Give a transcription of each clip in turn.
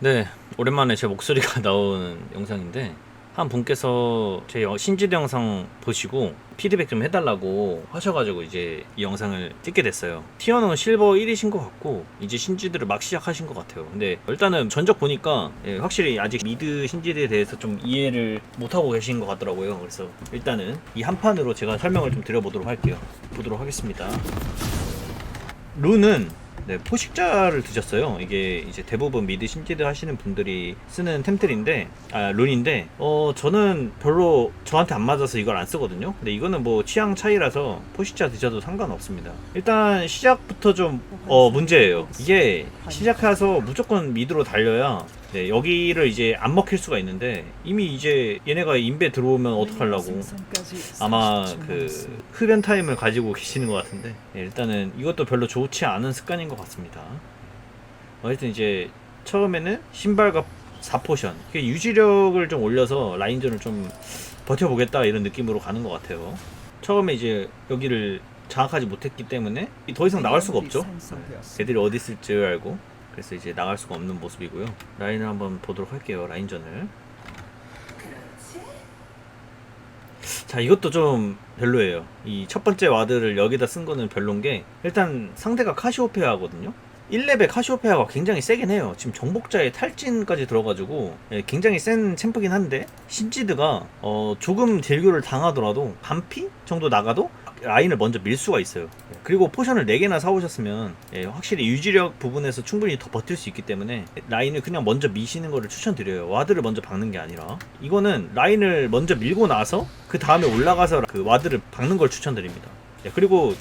네, 오랜만에 제 목소리가 나오는 영상인데 한 분께서 제 여- 신지대 영상 보시고 피드백 좀 해달라고 하셔가지고 이제 이 영상을 찍게 됐어요. 티어는 실버 1이신 것 같고 이제 신지드를 막 시작하신 것 같아요. 근데 일단은 전적 보니까 예, 확실히 아직 미드 신지드에 대해서 좀 이해를 못하고 계신 것 같더라고요. 그래서 일단은 이 한 판으로 제가 설명을 좀 드려보도록 할게요. 보도록 하겠습니다. 룬은 네, 포식자를 드셨어요. 이게 이제 대부분 미드 신지드 하시는 분들이 쓰는 템들인데, 아, 룬인데, 어, 저는 별로 저한테 안 맞아서 이걸 안 쓰거든요. 근데 이거는 뭐 취향 차이라서 포식자 드셔도 상관없습니다. 일단 시작부터 좀, 어, 문제예요. 이게 시작해서 무조건 미드로 달려야 네, 여기를 이제 안 먹힐 수가 있는데 이미 이제 얘네가 인베 들어오면 어떡하려고 아마 그 흡연 타임을 가지고 계시는 것 같은데 예, 일단은 이것도 별로 좋지 않은 습관인 것 같습니다. 어쨌든 이제 처음에는 신발과 4포션 이게 유지력을 좀 올려서 라인전을 좀 버텨보겠다 이런 느낌으로 가는 것 같아요. 처음에 이제 여기를 장악하지 못했기 때문에 더 이상 나갈 수가 없죠. 애들이 어디 있을 줄 알고 그래서 이제 나갈 수가 없는 모습이고요. 라인을 한번 보도록 할게요. 라인전을. 자 이것도 좀 별로예요 이 첫 번째 와드를 여기다 쓴 거는 별론 게 일단 상대가 카시오페아거든요 1렙의 카시오페아가 굉장히 세긴 해요 지금 정복자의 탈진까지 들어가지고 예, 굉장히 센 챔프긴 한데 신지드가 어, 조금 딜교를 당하더라도 반피 정도 나가도 라인을 먼저 밀 수가 있어요. 예, 그리고 포션을 4개나 사오셨으면 예, 확실히 유지력 부분에서 충분히 더 버틸 수 있기 때문에 라인을 그냥 먼저 미시는 거를 추천드려요. 와드를 먼저 박는 게 아니라. 이거는 라인을 먼저 밀고 나서 그 다음에 올라가서 그 와드를 박는 걸 추천드립니다. 예, 그리고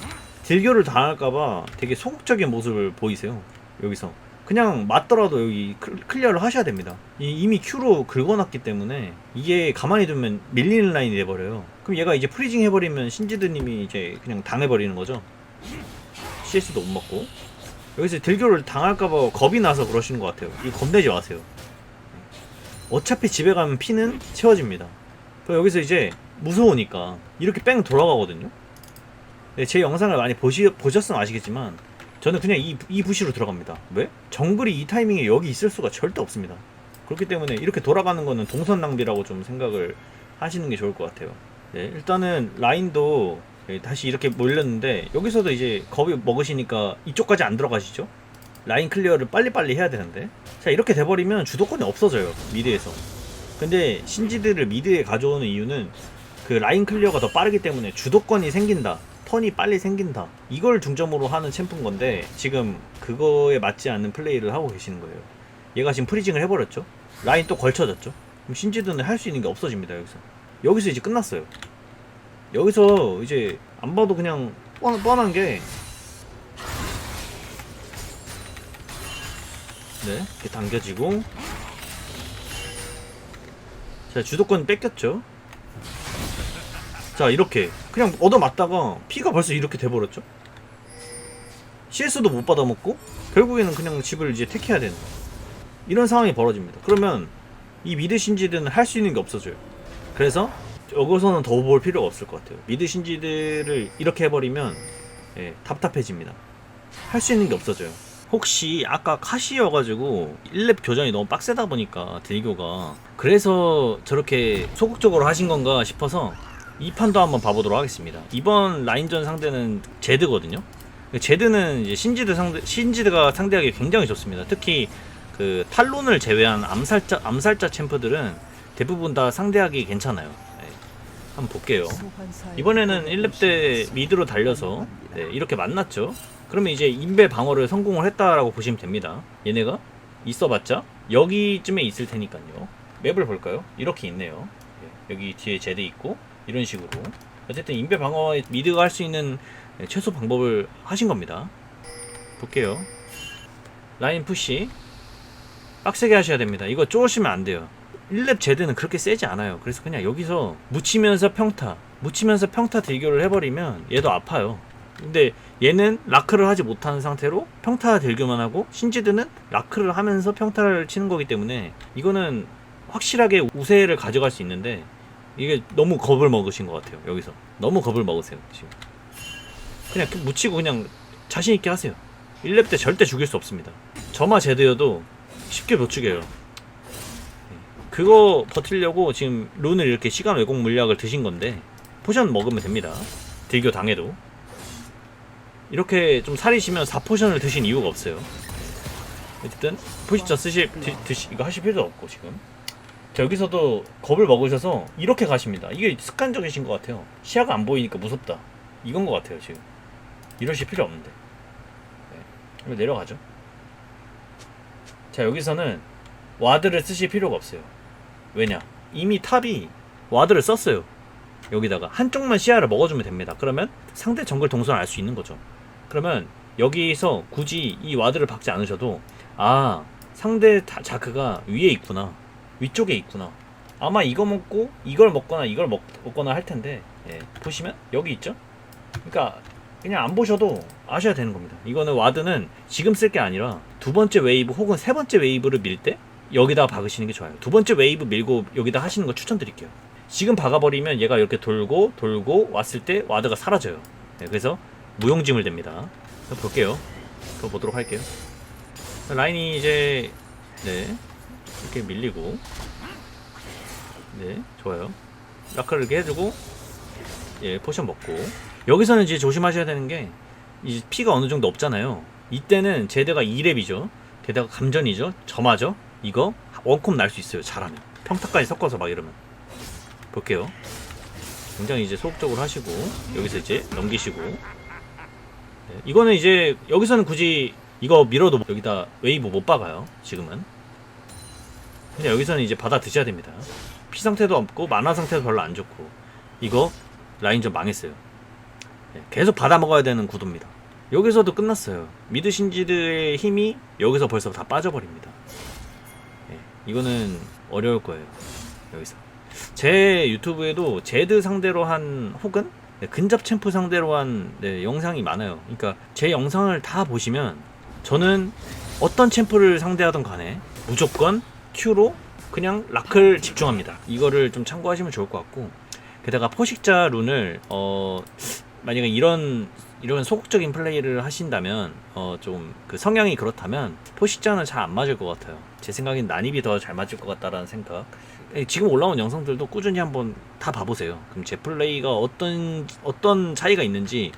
딜교를 당할까봐 되게 소극적인 모습을 보이세요. 여기서 그냥 맞더라도 여기 클- 클리어를 하셔야 됩니다. 이, 이미 Q로 긁어놨기 때문에 이게 가만히 두면 밀리는 라인이 돼버려요. 그럼 얘가 이제 프리징 해버리면 신지드님이 이제 그냥 당해버리는 거죠? CS도 못 먹고. 여기서 딜교를 당할까봐 겁이 나서 그러시는 것 같아요. 이 겁내지 마세요. 어차피 집에 가면 피는 채워집니다. 그럼 여기서 이제 무서우니까 이렇게 뺑 돌아가거든요? 네, 제 영상을 많이 보시, 보셨으면 아시겠지만 저는 그냥 이, 이 부시로 들어갑니다. 왜? 정글이 이 타이밍에 여기 있을 수가 절대 없습니다. 그렇기 때문에 이렇게 돌아가는 거는 동선 낭비라고 좀 생각을 하시는 게 좋을 것 같아요. 네, 일단은 라인도 네, 다시 이렇게 몰렸는데 여기서도 이제 겁이 먹으시니까 이쪽까지 안 들어가시죠? 라인 클리어를 빨리빨리 해야 되는데 자 이렇게 돼버리면 주도권이 없어져요 미드에서 근데 신지드를 미드에 가져오는 이유는 그 라인 클리어가 더 빠르기 때문에 주도권이 생긴다. 턴이 빨리 생긴다. 이걸 중점으로 하는 챔프인 건데 지금 그거에 맞지 않는 플레이를 하고 계시는 거예요. 얘가 지금 프리징을 해버렸죠. 라인 또 걸쳐졌죠. 그럼 신지드는 할 수 있는 게 없어집니다. 여기서. 여기서 이제 끝났어요. 여기서 이제 안 봐도 그냥 뻔, 뻔한 게 네, 이렇게 당겨지고 자, 주도권 뺏겼죠. 자, 이렇게 그냥 얻어맞다가 피가 벌써 이렇게 돼버렸죠. CS도 못 받아먹고 결국에는 그냥 집을 이제 택해야 되는 이런 상황이 벌어집니다. 그러면 이 미드 신지드는 할 수 있는 게 없어져요. 그래서 여기서는 더 볼 필요가 없을 것 같아요. 미드 신지드를 이렇게 해버리면 예, 답답해집니다. 할 수 있는 게 없어져요. 혹시 아까 카시여가지고 1렙 교전이 너무 빡세다 보니까 딜교가 그래서 저렇게 소극적으로 하신 건가 싶어서 이 판도 한번 봐보도록 하겠습니다. 이번 라인전 상대는 제드거든요. 제드는 신지드 상대 신지드가 상대하기 굉장히 좋습니다. 특히 그 탈론을 제외한 암살자 암살자 챔프들은 대부분 다 상대하기 괜찮아요. 네. 한번 볼게요. 이번에는 1렙 때 미드로 달려서 네, 이렇게 만났죠. 그러면 이제 인베 방어를 성공을 했다라고 보시면 됩니다. 얘네가 있어봤자 여기쯤에 있을 테니까요. 맵을 볼까요? 이렇게 있네요. 네, 여기 뒤에 제드 있고 이런 식으로 어쨌든 인베 방어에 미드가 할 수 있는 네, 최소 방법을 하신 겁니다. 볼게요. 라인 푸시 빡세게 하셔야 됩니다. 이거 쪼으시면 안 돼요. 1렙 제드는 그렇게 세지 않아요. 그래서 그냥 여기서 묻히면서 평타, 묻히면서 평타 딜교를 해버리면 얘도 아파요. 근데 얘는 라크를 하지 못하는 상태로 평타 딜교만 하고 신지드는 라크를 하면서 평타를 치는 거기 때문에 이거는 확실하게 우세를 가져갈 수 있는데 이게 너무 겁을 먹으신 것 같아요. 여기서 너무 겁을 먹으세요. 지금 그냥 그 묻히고 그냥 자신 있게 하세요. 1렙 때 절대 죽일 수 없습니다. 저마 제드여도 쉽게 못 죽여요. 그거 버틸려고 지금 룬을 이렇게 시간 왜곡 물약을 드신 건데 포션 먹으면 됩니다. 딜교 당해도 이렇게 좀 살이시면 4포션을 드신 이유가 없어요. 어쨌든 포시저 쓰실 드, 드시 이거 하실 필요도 없고 지금 자 여기서도 겁을 먹으셔서 이렇게 가십니다. 이게 습관적이신 것 같아요. 시야가 안 보이니까 무섭다. 이건 것 같아요 지금. 이러실 필요 없는데. 네. 내려가죠. 자 여기서는 와드를 쓰실 필요가 없어요. 왜냐? 이미 탑이 와드를 썼어요. 여기다가 한쪽만 시야를 먹어주면 됩니다. 그러면 상대 정글 동선을 알수 있는 거죠. 그러면 여기서 굳이 이 와드를 박지 않으셔도 아 상대 다- 자크가 위에 있구나 위쪽에 있구나. 아마 이거 먹고 이걸 먹거나 이걸 먹, 먹거나 할 텐데 예, 보시면 여기 있죠? 그러니까 그냥 안 보셔도 아셔야 되는 겁니다. 이거는 와드는 지금 쓸 게 아니라 두 번째 웨이브 혹은 세 번째 웨이브를 밀 때 여기다 박으시는 게 좋아요. 두 번째 웨이브 밀고 여기다 하시는 거 추천드릴게요. 지금 박아버리면 얘가 이렇게 돌고 돌고 왔을 때 와드가 사라져요. 네, 그래서 무용지물 됩니다. 볼게요. 더 보도록 할게요. 라인이 이제 네 이렇게 밀리고. 네 좋아요. 라카를 이렇게 해주고 예 포션 먹고. 여기서는 이제 조심하셔야 되는 게이 피가 어느 정도 없잖아요. 이때는 제드가 2렙이죠. 게다가 감전이죠. 점화죠. 이거 원콤 날 수 있어요 잘하면. 평타까지 섞어서 막 이러면. 볼게요. 굉장히 이제 소극적으로 하시고 여기서 이제 넘기시고. 네, 이거는 이제 여기서는 굳이 이거 밀어도 여기다 웨이브 못 박아요 지금은 그냥 여기서는 이제 받아 드셔야 됩니다. 피 상태도 없고 만화 상태도 별로 안 좋고 이거 라인전 망했어요. 네, 계속 받아 먹어야 되는 구도입니다. 여기서도 끝났어요. 미드 신지드의 힘이 여기서 벌써 다 빠져버립니다. 네, 이거는 어려울 거예요 여기서. 제 유튜브에도 제드 상대로 한 혹은 네, 근접 챔프 상대로 한 네, 영상이 많아요. 그러니까 제 영상을 다 보시면 저는 어떤 챔프를 상대하던 간에 무조건 Q로 그냥 라클 집중합니다. 이거를 좀 참고하시면 좋을 것 같고 게다가 포식자 룬을 어 만약에 이런 이런 소극적인 플레이를 하신다면 어 좀 그 성향이 그렇다면 포식자는 잘 안 맞을 것 같아요. 제 생각엔 난입이 더 잘 맞을 것 같다라는 생각. 예, 지금 올라온 영상들도 꾸준히 한번 다 봐보세요. 그럼 제 플레이가 어떤 어떤 차이가 있는지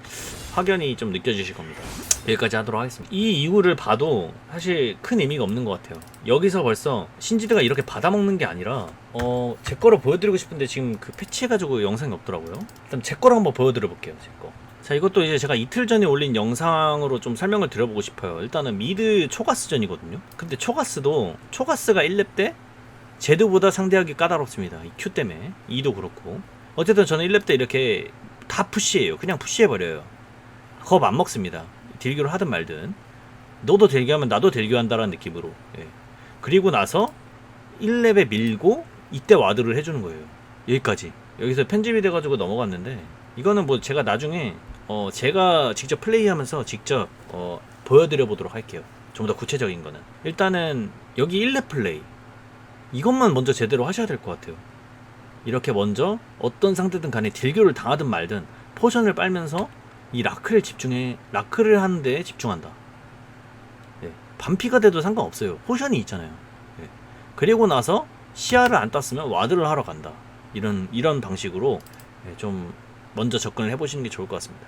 확연히 좀 느껴지실 겁니다. 여기까지 하도록 하겠습니다. 이 이후를 봐도 사실 큰 의미가 없는 것 같아요. 여기서 벌써 신지드가 이렇게 받아먹는 게 아니라 어, 제 거를 보여드리고 싶은데 지금 그 패치해가지고 영상이 없더라고요. 일단 제 거를 한번 보여드려 볼게요. 제 거. 자 이것도 이제 제가 이틀 전에 올린 영상으로 좀 설명을 드려보고 싶어요. 일단은 미드 초가스전이거든요. 근데 초가스도 초가스가 1렙 때 제드보다 상대하기 까다롭습니다. 이 Q 때문에. 2도 그렇고. 어쨌든 저는 1렙 때 이렇게 다 푸시해요. 그냥 푸시해버려요. 겁 안 먹습니다. 딜교를 하든 말든. 너도 딜교하면 나도 딜교한다라는 느낌으로. 예. 그리고 나서 1렙에 밀고 이때 와드를 해주는 거예요. 여기까지. 여기서 편집이 돼가지고 넘어갔는데 이거는 뭐 제가 나중에 어 제가 직접 플레이하면서 직접 어 보여드려 보도록 할게요. 좀 더 구체적인 거는 일단은 여기 1렙 플레이 이것만 먼저 제대로 하셔야 될 것 같아요. 이렇게 먼저 어떤 상대든 간에 딜교를 당하든 말든 포션을 빨면서 이 라크를 집중해 라크를 하는데 집중한다. 예, 반피가 돼도 상관없어요. 포션이 있잖아요. 예. 그리고 나서 시야를 안 땄으면 와드를 하러 간다. 이런 이런 방식으로 예, 좀 먼저 접근을 해보시는 게 좋을 것 같습니다.